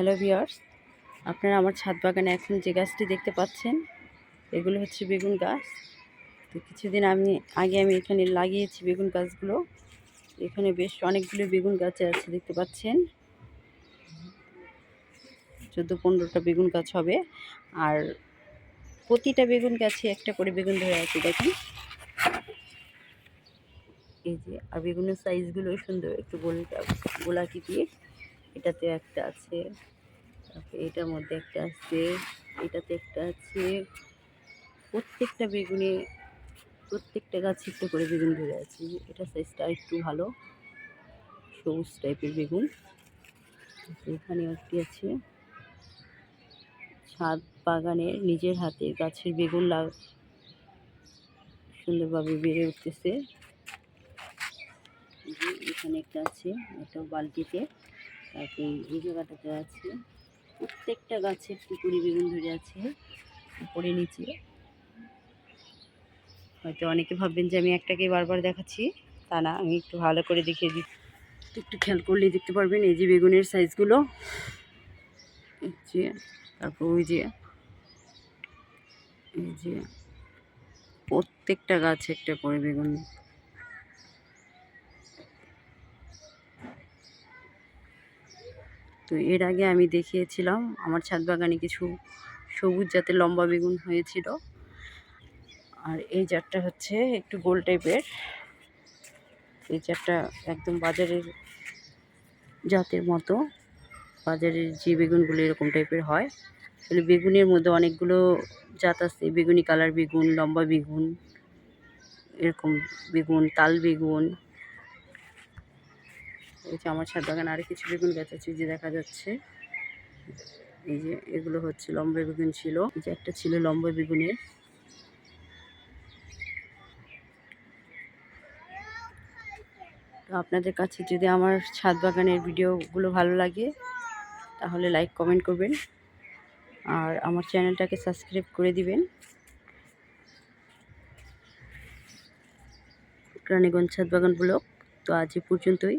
Hello viewers আপনারা আমার ছাদ বাগানে এখন যে গাছটি দেখতে পাচ্ছেন, এগুলো হচ্ছে বেগুন গাছ। তো কিছুদিন আমি, আগে আমি এখানে লাগিয়েছি বেগুন গাছগুলো। এখানে বেশ অনেকগুলো বেগুন গাছে আছে, দেখতে পাচ্ছেন। চোদ্দ পনেরোটা বেগুন গাছ হবে। আর প্রতিটা বেগুন গাছে একটা করে বেগুন ধরে আছে, দেখেন। এই যে, আর বেগুনের সাইজগুলো সুন্দর, একটু গোলটা গোলাকৃতির। এটাতে একটা আছে। এটার মধ্যে একটা আছে, এটাতে একটা আছে। প্রত্যেকটা বেগুনে, প্রত্যেকটা গাছে একটা করে বেগুন ধরে আছে। এটা সাইজটা একটু ভালো, সবুজ টাইপের বেগুন। এখানে একটি আছে, ছাদ বাগানের নিজের হাতে গাছের বেগুন লাগ, সুন্দরভাবে বেড়ে উঠতেছে। এখানে একটা আছে, একটা বালতিতে। তারপরে এই জায়গাটাতে আছে। প্রত্যেকটা গাছে একটু করে বেগুন ধরে আছে, উপরে নিচে। হয়তো অনেকে ভাববেন যে আমি একটাকে বারবার দেখাচ্ছি, তা না, আমি একটু ভালো করে দেখিয়ে দিই। একটু খেয়াল করলেই দেখতে পারবেন, এই যে বেগুনের সাইজগুলো। যে, তারপর ওই যে, এই যে, প্রত্যেকটা গাছে একটা করে বেগুন তো এর আগে আমি দেখিয়েছিলাম, আমার ছাদ বাগানে কিছু সবুজ জাতের লম্বা বেগুন হয়েছিল। আর এই জাতটা হচ্ছে একটু গোল টাইপের। এই জাতটা একদম বাজারের জাতের মতো। বাজারের যে বেগুনগুলো এরকম টাইপের হয়। তাহলে বেগুনের মধ্যে অনেকগুলো জাত আছে। বেগুনি কালার বেগুন, লম্বা বেগুন, এরকম বেগুন, তাল বেগুন এই যে আমার ছাদ বাগানে আরও কিছু বেগুন গাছ আছে যে দেখা যাচ্ছে। এই যে এগুলো হচ্ছে লম্বা বেগুন ছিল। এই যে একটা ছিল লম্বা বেগুনের। তো আপনাদের কাছে যদি আমার ছাদ বাগানের ভিডিওগুলো ভালো লাগে, তাহলে লাইক, কমেন্ট করবেন। আর আমার চ্যানেলটাকে সাবস্ক্রাইব করে দিবেন। রানীগঞ্জ ছাদ বাগান ব্লগ। তো আজ পর্যন্তই।